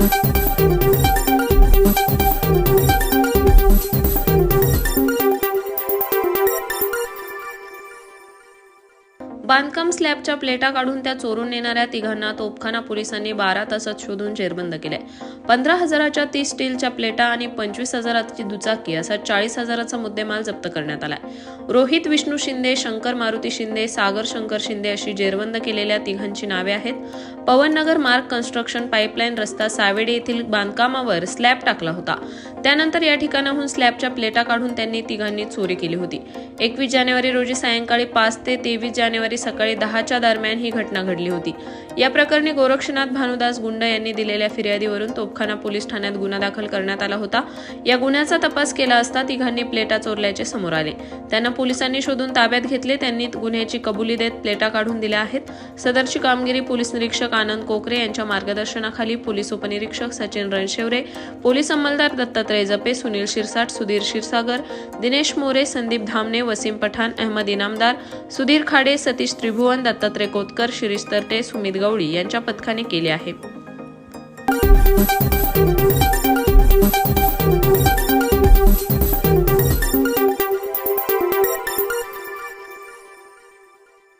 thank you बांधकाम स्लॅबच्या प्लेटा काढून त्या चोरून नेणाऱ्या तिघांना तोपखाना पोलिसांनी बारा तासात शोधून जेरबंद केले पंधरा हजाराच्या तीस स्टीलच्या प्लेटा आणि पंचवीस हजाराची दुचाकी असा चाळीस हजाराचा मुद्देमाल जप्त करण्यात आलाय. रोहित विष्णू शिंदे शंकर मारुती शिंदे सागर शंकर शिंदे अशी जेरबंद केलेल्या तिघांची नावे आहेत. पवननगर मार्ग कन्स्ट्रक्शन पाईपलाईन रस्ता सावेडी येथील बांधकामावर स्लॅब टाकला होता. त्यानंतर या ठिकाणाहून स्लॅबच्या प्लेटा काढून त्यांनी तिघांनी चोरी केली होती. एकवीस जानेवारी रोजी सायंकाळी पाच ते तेवीस जानेवारी सकाळी दहाच्या दरम्यान ही घटना घडली होती. या प्रकरणी गोरक्षनाथ भानुदास गुंड यांनी दिलेल्या फिर्यादीवरून तोपखाना पोलीस ठाण्यात गुन्हा दाखल करण्यात आला होता. या गुन्ह्याचा तपास केला असता तिघांनी प्लेटा चोरल्याचे समोर आले. त्यांना पोलिसांनी शोधून ताब्यात घेतले. त्यांनी गुन्ह्याची कबुली देत प्लेटा काढून दिल्या आहेत. सदरची कामगिरी पोलीस निरीक्षक आनंद कोकरे यांच्या मार्गदर्शनाखाली पोलीस उपनिरीक्षक सचिन रणशेवरे पोलीस अंमलदार दत्तात्रय जपे सुनील शिरसाट सुधीर क्षीरसागर दिनेश मोरे संदीप धामणे वसीम पठाण अहमद इनामदार सुधीर खाडे सतीश त्रिभुवन दत्तात्रय कोतकर शिरीष तरटे सुमित गवळी यांच्या पथकाने केले आहे.